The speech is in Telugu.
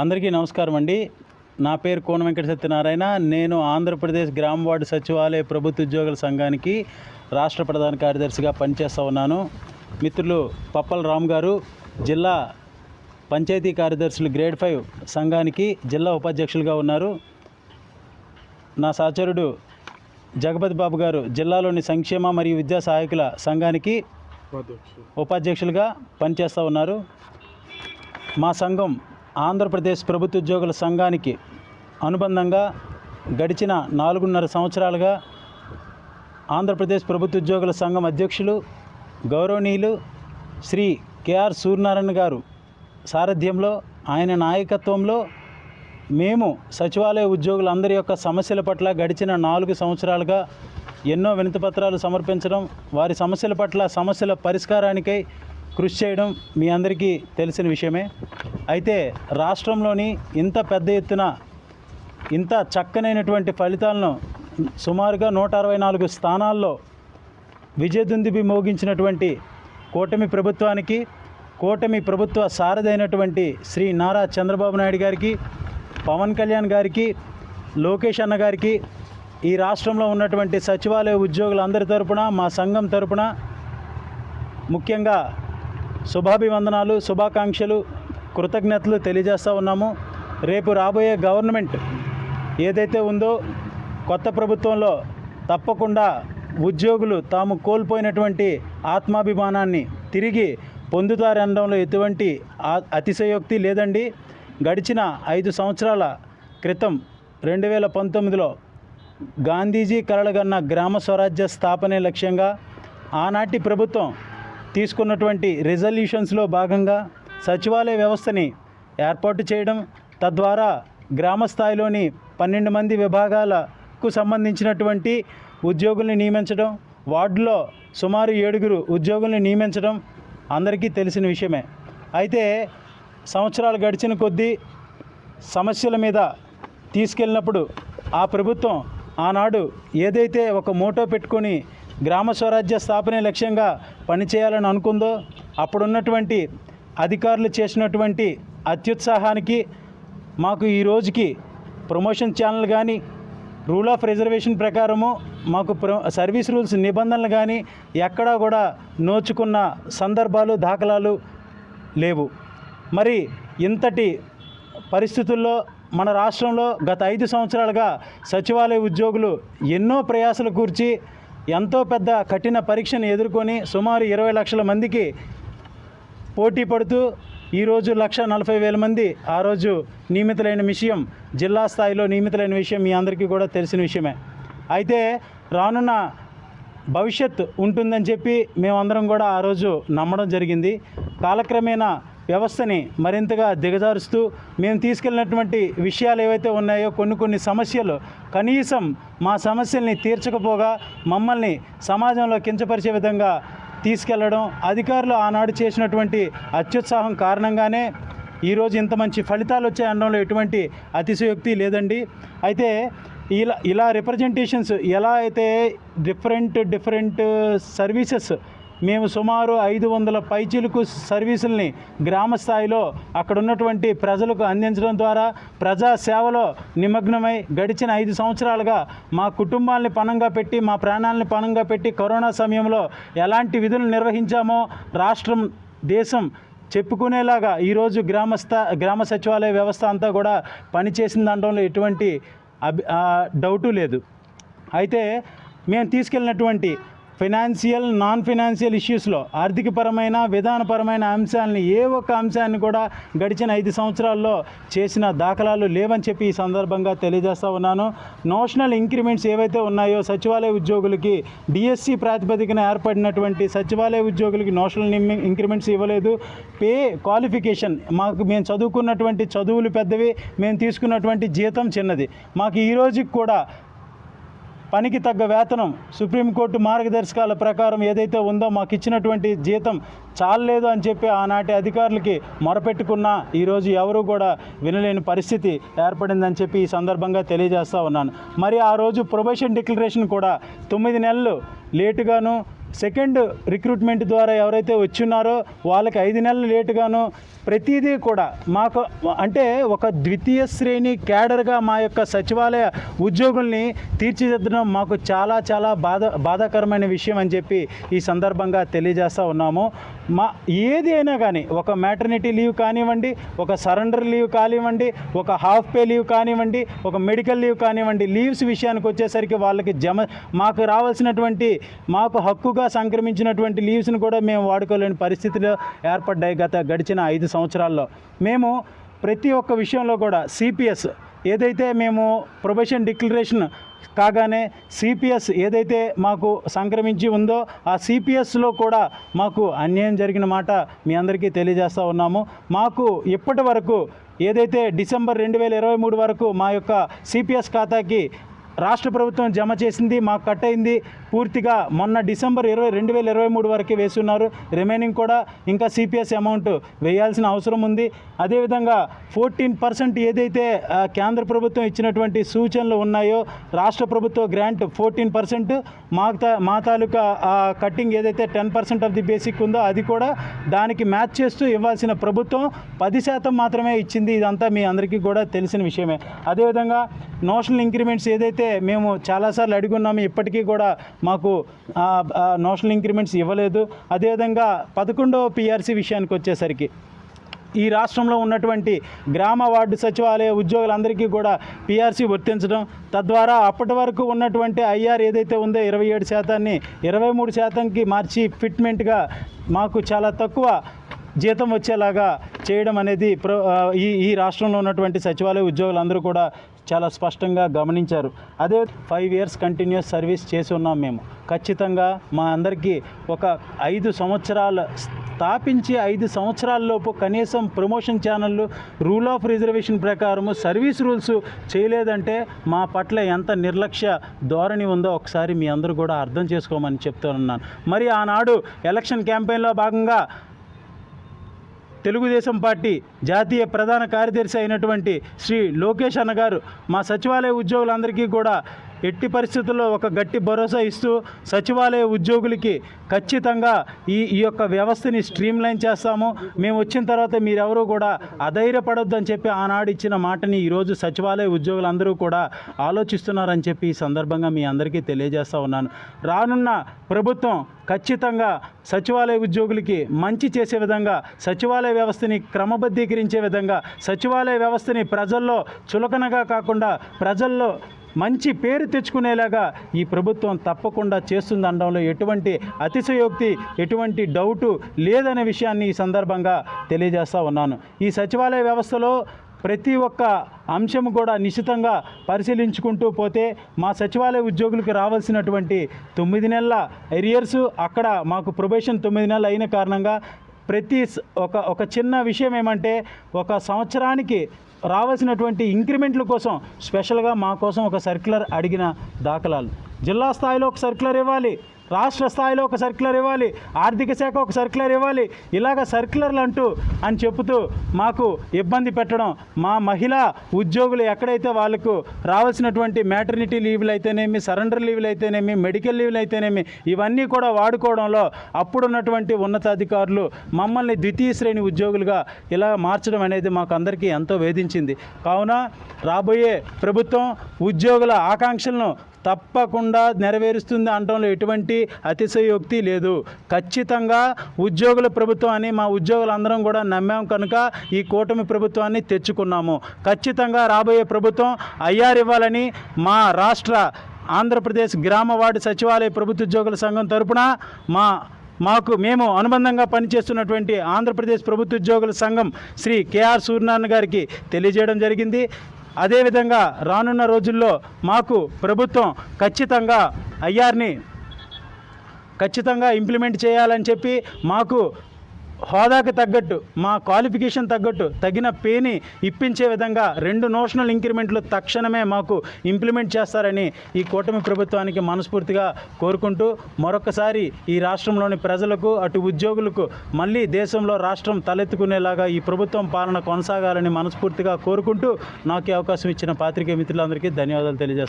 అందరికీ నమస్కారం అండి. నా పేరు కోన వెంకట సత్యనారాయణ. నేను ఆంధ్రప్రదేశ్ గ్రామ వార్డు సచివాలయ ప్రభుత్వ ఉద్యోగుల సంఘానికి రాష్ట్ర ప్రధాన కార్యదర్శిగా పనిచేస్తూ ఉన్నాను. మిత్రులు పప్పల రామ్ గారు జిల్లా పంచాయతీ కార్యదర్శులు గ్రేడ్ ఫైవ్ సంఘానికి జిల్లా ఉపాధ్యక్షులుగా ఉన్నారు. నా సహచరుడు జగపతి బాబు గారు జిల్లాలోని సంక్షేమ మరియు విద్యా సహాయకుల సంఘానికి ఉపాధ్యక్షులుగా పనిచేస్తూ ఉన్నారు. మా సంఘం ఆంధ్రప్రదేశ్ ప్రభుత్వ ఉద్యోగుల సంఘానికి అనుబంధంగా గడిచిన నాలుగున్నర సంవత్సరాలుగా ఆంధ్రప్రదేశ్ ప్రభుత్వ ఉద్యోగుల సంఘం అధ్యక్షులు గౌరవనీయులు శ్రీ కేఆర్ సూర్యనారాయణ గారు సారథ్యంలో ఆయన నాయకత్వంలో మేము సచివాలయ ఉద్యోగులందరి యొక్క సమస్యల పట్ల గడిచిన నాలుగు సంవత్సరాలుగా ఎన్నో వినతిపత్రాలు సమర్పించడం వారి సమస్యల పట్ల సమస్యల పరిష్కారానికై కృషి చేయడం మీ అందరికీ తెలిసిన విషయమే. అయితే రాష్ట్రంలోని ఇంత పెద్ద ఎత్తున ఇంత చక్కనైనటువంటి ఫలితాలను సుమారుగా నూట అరవై నాలుగు స్థానాల్లో విజయదుందుబి మోగించినటువంటి కూటమి ప్రభుత్వానికి కూటమి ప్రభుత్వ సారథైనటువంటి శ్రీ నారా చంద్రబాబు నాయుడు గారికి పవన్ కళ్యాణ్ గారికి లోకేష్ అన్న గారికి ఈ రాష్ట్రంలో ఉన్నటువంటి సచివాలయ ఉద్యోగులందరి తరపున మా సంఘం తరపున ముఖ్యంగా శుభాభివందనాలు శుభాకాంక్షలు కృతజ్ఞతలు తెలియజేస్తూ ఉన్నాము. రేపు రాబోయే గవర్నమెంట్ ఏదైతే ఉందో కొత్త ప్రభుత్వంలో తప్పకుండా ఉద్యోగులు తాము కోల్పోయినటువంటి ఆత్మాభిమానాన్ని తిరిగి పొందుతారనడంలో ఎటువంటి అతిశయోక్తి లేదండి. గడిచిన ఐదు సంవత్సరాల క్రితం రెండు వేల పంతొమ్మిదిలో గాంధీజీ కలలుగన్న గ్రామ స్వరాజ్య స్థాపనే లక్ష్యంగా ఆనాటి ప్రభుత్వం తీసుకున్నటువంటి రిజల్యూషన్స్లో భాగంగా సచివాలయ వ్యవస్థని ఏర్పాటు చేయడం తద్వారా గ్రామ స్థాయిలోని పన్నెండు మంది విభాగాలకు సంబంధించినటువంటి ఉద్యోగుల్ని నియమించడం వార్డులో సుమారు ఏడుగురు ఉద్యోగుల్ని నియమించడం అందరికీ తెలిసిన విషయమే. అయితే సంవత్సరాలు గడిచిన కొద్దీ సమస్యల మీద తీసుకెళ్ళినప్పుడు ఆ ప్రభుత్వం ఆనాడు ఏదైతే ఒక మోటో పెట్టుకొని గ్రామ స్వరాజ్య స్థాపనే లక్ష్యంగా పనిచేయాలని అనుకుందో అప్పుడున్నటువంటి అధికారులు చేసినటువంటి అత్యుత్సాహానికి మాకు ఈ రోజుకి ప్రమోషన్ ఛానల్ కానీ రూల్ ఆఫ్ రిజర్వేషన్ ప్రకారము మాకు ప్ర సర్వీస్ రూల్స్ నిబంధనలు కానీ ఎక్కడా కూడా నోచుకున్న సందర్భాలు దాఖలాలు లేవు. మరి ఇంతటి పరిస్థితుల్లో మన రాష్ట్రంలో గత ఐదు సంవత్సరాలుగా సచివాలయ ఉద్యోగులు ఎన్నో ప్రయాసలు కూర్చి ఎంతో పెద్ద కఠిన పరీక్షను ఎదుర్కొని సుమారు ఇరవై లక్షల మందికి పోటీ పడుతూ ఈరోజు లక్ష నలభై వేల మంది ఆ రోజు నియమితులైన విషయం జిల్లా స్థాయిలో నియమితులైన విషయం మీ అందరికీ కూడా తెలిసిన విషయమే. అయితే రానున్న భవిష్యత్ ఉంటుందని చెప్పి మేమందరం కూడా ఆ రోజు నమ్మడం జరిగింది. కాలక్రమేణా వ్యవస్థని మరింతగా దిగజారుస్తూ మేము తీసుకెళ్ళినటువంటి విషయాలు ఏవైతే ఉన్నాయో కొన్ని కొన్ని సమస్యలు కనీసం మా సమస్యల్ని తీర్చకపోగా మమ్మల్ని సమాజంలో కించపరిచే విధంగా తీసుకెళ్ళడం అధికారులు ఆనాడు చేసినటువంటి అత్యుత్సాహం కారణంగానే ఈరోజు ఇంత మంచి ఫలితాలు వచ్చాయి అనడంలో ఎటువంటి అతిశయోక్తి లేదండి. అయితే ఇలా ఇలా రిప్రజెంటేషన్స్ ఎలా అయితే డిఫరెంట్ డిఫరెంట్ సర్వీసెస్ మేము సుమారు ఐదు వందల పైచీలకు సర్వీసుల్ని గ్రామ స్థాయిలో అక్కడ ఉన్నటువంటి ప్రజలకు అందించడం ద్వారా ప్రజా సేవలో నిమగ్నమై గడిచిన ఐదు సంవత్సరాలుగా మా కుటుంబాల్ని పణంగా పెట్టి మా ప్రాణాలని పణంగా పెట్టి కరోనా సమయంలో ఎలాంటి విధులు నిర్వహించామో రాష్ట్రం దేశం చెప్పుకునేలాగా ఈరోజు గ్రామస్థ గ్రామ సచివాలయ వ్యవస్థ అంతా కూడా పనిచేసింది అనడంలో ఎటువంటి అభి డౌటు లేదు. అయితే మేము తీసుకెళ్ళినటువంటి ఫైనాన్షియల్ నాన్ ఫైనాన్షియల్ ఇష్యూస్లో ఆర్థికపరమైన విధానపరమైన అంశాలని ఏ ఒక్క అంశాన్ని కూడా గడిచిన ఐదు సంవత్సరాల్లో చేసిన దాఖలాలు లేవని చెప్పి ఈ సందర్భంగా తెలియజేస్తా ఉన్నాను. నోషనల్ ఇంక్రిమెంట్స్ ఏవైతే ఉన్నాయో సచివాలయ ఉద్యోగులకి డిఎస్సి ప్రాతిపదికన ఏర్పడినటువంటి సచివాలయ ఉద్యోగులకి నోషనల్ ఇంక్రిమెంట్స్ ఇవ్వలేదు. పే క్వాలిఫికేషన్ మాకు మేము చదువుకున్నటువంటి చదువులు పెద్దవి మేము తీసుకున్నటువంటి జీతం చిన్నది. మాకు ఈ రోజుకి కూడా పనికి తగ్గ వేతనం సుప్రీంకోర్టు మార్గదర్శకాల ప్రకారం ఏదైతే ఉందో మాకు ఇచ్చినటువంటి జీతం చాలలేదు అని చెప్పి ఆనాటి అధికారులకి మొరపెట్టుకున్నా ఈరోజు ఎవరు కూడా వినలేని పరిస్థితి ఏర్పడిందని చెప్పి ఈ సందర్భంగా తెలియజేస్తూ ఉన్నాను. మరి ఆ రోజు ప్రొబేషన్ డిక్లరేషన్ కూడా తొమ్మిది నెలలు లేటుగాను సెకండ్ రిక్రూట్మెంట్ ద్వారా ఎవరైతే వచ్చిన్నారో వాళ్ళకి ఐదు నెలలు లేటుగాను ప్రతిదీ కూడా మాకు అంటే ఒక ద్వితీయ శ్రేణి క్యాడర్గా మా యొక్క సచివాలయ ఉద్యోగుల్ని తీర్చిదిద్దడం మాకు చాలా చాలా బాధ బాధాకరమైన విషయం అని చెప్పి ఈ సందర్భంగా తెలియజేస్తూ ఉన్నాము. మా ఏది అయినా కానీ ఒక మ్యాటర్నిటీ లీవ్ కానివ్వండి ఒక సరెండర్ లీవ్ కానివ్వండి ఒక హాఫ్ పే లీవ్ కానివ్వండి ఒక మెడికల్ లీవ్ కానివ్వండి లీవ్స్ విషయానికి వచ్చేసరికి వాళ్ళకి జమ మాకు రావాల్సినటువంటి మాకు హక్కుగా సంక్రమించినటువంటి లీవ్స్ని కూడా మేము వాడుకోలేని పరిస్థితిలో ఏర్పడ్డాయి గత గడిచిన ఐదు సంవత్సరాల్లో. మేము ప్రతి ఒక్క విషయంలో కూడా సిపిఎస్ ఏదైతే మేము ప్రొబేషన్ డిక్లరేషన్ కాగానే సిపిఎస్ ఏదైతే మాకు సంక్రమించి ఉందో ఆ సిపిఎస్లో కూడా మాకు అన్యాయం జరిగిన మాట మీ అందరికీ తెలియజేస్తూ ఉన్నాము. మాకు ఇప్పటి వరకు ఏదైతే డిసెంబర్ రెండు వేల ఇరవై మూడు వరకు మా యొక్క సిపిఎస్ ఖాతాకి రాష్ట్ర ప్రభుత్వం జమ చేసింది మాకు కట్ అయింది పూర్తిగా మొన్న డిసెంబర్ ఇరవై రెండు వేల ఇరవై మూడు వరకే వేస్తున్నారు రిమైనింగ్ కూడా ఇంకా సిపిఎస్ అమౌంట్ వేయాల్సిన అవసరం ఉంది. అదేవిధంగా ఫోర్టీన్ పర్సెంట్ ఏదైతే కేంద్ర ప్రభుత్వం ఇచ్చినటువంటి సూచనలు ఉన్నాయో రాష్ట్ర ప్రభుత్వ గ్రాంట్ ఫోర్టీన్ పర్సెంట్ మా తా- మా తాలూకా కట్టింగ్ ఏదైతే ten percent of the basic ఉందో అది కూడా దానికి మ్యాచ్ చేస్తూ ఇవ్వాల్సిన ప్రభుత్వం పది శాతం మాత్రమే ఇచ్చింది. ఇదంతా మీ అందరికీ కూడా తెలిసిన విషయమే. అదేవిధంగా నోషనల్ ఇంక్రిమెంట్స్ ఏదైతే మేము చాలాసార్లు అడుగున్నాము ఇప్పటికీ కూడా మాకు నోషనల్ ఇంక్రిమెంట్స్ ఇవ్వలేదు. అదేవిధంగా పదకొండవ పిఆర్సీ విషయానికి వచ్చేసరికి ఈ రాష్ట్రంలో ఉన్నటువంటి గ్రామ వార్డు సచివాలయ ఉద్యోగులందరికీ కూడా పిఆర్సీ వర్తించడం తద్వారా అప్పటి వరకు ఉన్నటువంటి ఐఆర్ ఏదైతే ఉందో ఇరవై ఏడు శాతాన్ని ఇరవై మూడు శాతంకి మార్చి ఫిట్మెంట్గా మాకు చాలా తక్కువ జీతం వచ్చేలాగా చేయడం అనేది ప్ర ఈ ఈ రాష్ట్రంలో ఉన్నటువంటి సచివాలయ ఉద్యోగులందరూ కూడా చాలా స్పష్టంగా గమనించారు. అదే ఫైవ్ ఇయర్స్ కంటిన్యూస్ సర్వీస్ చేసి ఉన్నాం మేము. ఖచ్చితంగా మా అందరికీ ఒక ఐదు సంవత్సరాల స్థాపించి ఐదు సంవత్సరాలలోపు కనీసం ప్రమోషన్ ఛానళ్ళు రూల్ ఆఫ్ రిజర్వేషన్ ప్రకారము సర్వీస్ రూల్స్ చేయలేదంటే మా పట్ల ఎంత నిర్లక్ష్య ధోరణి ఉందో ఒకసారి మీ అందరూ కూడా అర్థం చేసుకోమని చెప్తున్నాను మరి ఆనాడు ఎలక్షన్ క్యాంపెయిన్లో భాగంగా తెలుగుదేశం పార్టీ జాతీయ ప్రధాన కార్యదర్శి అయినటువంటి శ్రీ లోకేష్ అన్నగారు మా సచివాలయ ఉద్యోగులందరికీ కూడా ఎట్టి పరిస్థితుల్లో ఒక గట్టి భరోసా ఇస్తూ సచివాలయ ఉద్యోగులకి ఖచ్చితంగా ఈ ఈ యొక్క వ్యవస్థని స్ట్రీమ్ లైన్ చేస్తాము. మేము వచ్చిన తర్వాత మీరెవరూ కూడా అధైర్యపడొద్దు అని చెప్పి ఆనాడు ఇచ్చిన మాటని ఈరోజు సచివాలయ ఉద్యోగులందరూ కూడా ఆలోచిస్తున్నారని చెప్పి ఈ సందర్భంగా మీ అందరికీ తెలియజేస్తూ ఉన్నాను. రానున్న ప్రభుత్వం ఖచ్చితంగా సచివాలయ ఉద్యోగులకి మంచి చేసే విధంగా సచివాలయ వ్యవస్థని క్రమబద్ధీకరించే విధంగా సచివాలయ వ్యవస్థని ప్రజల్లో చులకనగా కాకుండా ప్రజల్లో మంచి పేరు తెచ్చుకునేలాగా ఈ ప్రభుత్వం తప్పకుండా చేస్తుంది అనడంలో ఎటువంటి అతిశయోక్తి ఎటువంటి డౌటు లేదనే విషయాన్ని ఈ సందర్భంగా తెలియజేస్తా ఉన్నాను. ఈ సచివాలయ వ్యవస్థలో ప్రతి ఒక్క అంశం కూడా నిశితంగా పరిశీలించుకుంటూ పోతే మా సచివాలయ ఉద్యోగులకు రావాల్సినటువంటి తొమ్మిది నెలల ఎరియర్స్ అక్కడ మాకు ప్రొబేషన్ తొమ్మిది నెలలు అయిన కారణంగా ప్రతి ఒక ఒక చిన్న విషయం ఏమంటే ఒక సంవత్సరానికి రావాల్సినటువంటి ఇంక్రిమెంట్ల కోసం స్పెషల్గా మా కోసం ఒక సర్క్యులర్ అడిగిన దాఖలాలు. జిల్లా స్థాయిలో ఒక సర్క్యులర్ ఇవ్వాలి. రాష్ట్ర స్థాయిలో ఒక సర్క్యులర్ ఇవ్వాలి ఆర్థిక శాఖ ఒక సర్క్యులర్ ఇవ్వాలి ఇలాగ సర్క్యులర్లు అంటూ అని చెబుతూ మాకు ఇబ్బంది పెట్టడం మా మహిళా ఉద్యోగులు ఎక్కడైతే వాళ్ళకు రావాల్సినటువంటి మ్యాటర్నిటీ లీవ్లు అయితేనేమి సరెండర్ లీవ్లు అయితేనేమి మెడికల్ లీవ్లు అయితేనేమి ఇవన్నీ కూడా వాడుకోవడంలో అప్పుడున్నటువంటి ఉన్నతాధికారులు మమ్మల్ని ద్వితీయ శ్రేణి ఉద్యోగులుగా ఇలా మార్చడం అనేది మాకు అందరికీ ఎంతో వేధించింది. కావున రాబోయే ప్రభుత్వం ఉద్యోగుల ఆకాంక్షలను తప్పకుండా నెరవేరుస్తుంది అనడంలో ఎటువంటి అతిశయోక్తి లేదు. ఖచ్చితంగా ఉద్యోగుల ప్రభుత్వం అని మా ఉద్యోగులందరం కూడా నమ్మాం కనుక ఈ కూటమి ప్రభుత్వాన్ని తెచ్చుకున్నాము. ఖచ్చితంగా రాబోయే ప్రభుత్వం ఐఆర్ ఇవ్వాలని మా రాష్ట్ర ఆంధ్రప్రదేశ్ గ్రామ వార్డు సచివాలయ ప్రభుత్వ ఉద్యోగుల సంఘం తరపున మా మాకు మేము అనుబంధంగా పనిచేస్తున్నటువంటి ఆంధ్రప్రదేశ్ ప్రభుత్వ ఉద్యోగుల సంఘం శ్రీ కేఆర్ సూర్యనారాయణ గారికి తెలియజేయడం జరిగింది. అదేవిధంగా రానున్న రోజుల్లో మాకు ప్రభుత్వం ఖచ్చితంగా ఐఆర్ని ఖచ్చితంగా ఇంప్లిమెంట్ చేయాలని చెప్పి మాకు హోదాకు తగ్గట్టు మా క్వాలిఫికేషన్ తగ్గట్టు తగిన పేని ఇప్పించే విధంగా రెండు నోషనల్ ఇంక్రిమెంట్లు తక్షణమే మాకు ఇంప్లిమెంట్ చేస్తారని ఈ కూటమి ప్రభుత్వానికి మనస్ఫూర్తిగా కోరుకుంటూ మరొకసారి ఈ రాష్ట్రంలోని ప్రజలకు అటు ఉద్యోగులకు మళ్ళీ దేశంలో రాష్ట్రం తలెత్తుకునేలాగా ఈ ప్రభుత్వం పాలన కొనసాగాలని మనస్ఫూర్తిగా కోరుకుంటూ నాకు అవకాశం ఇచ్చిన పాత్రికేయ మిత్రులందరికీ ధన్యవాదాలు తెలియజేస్తాను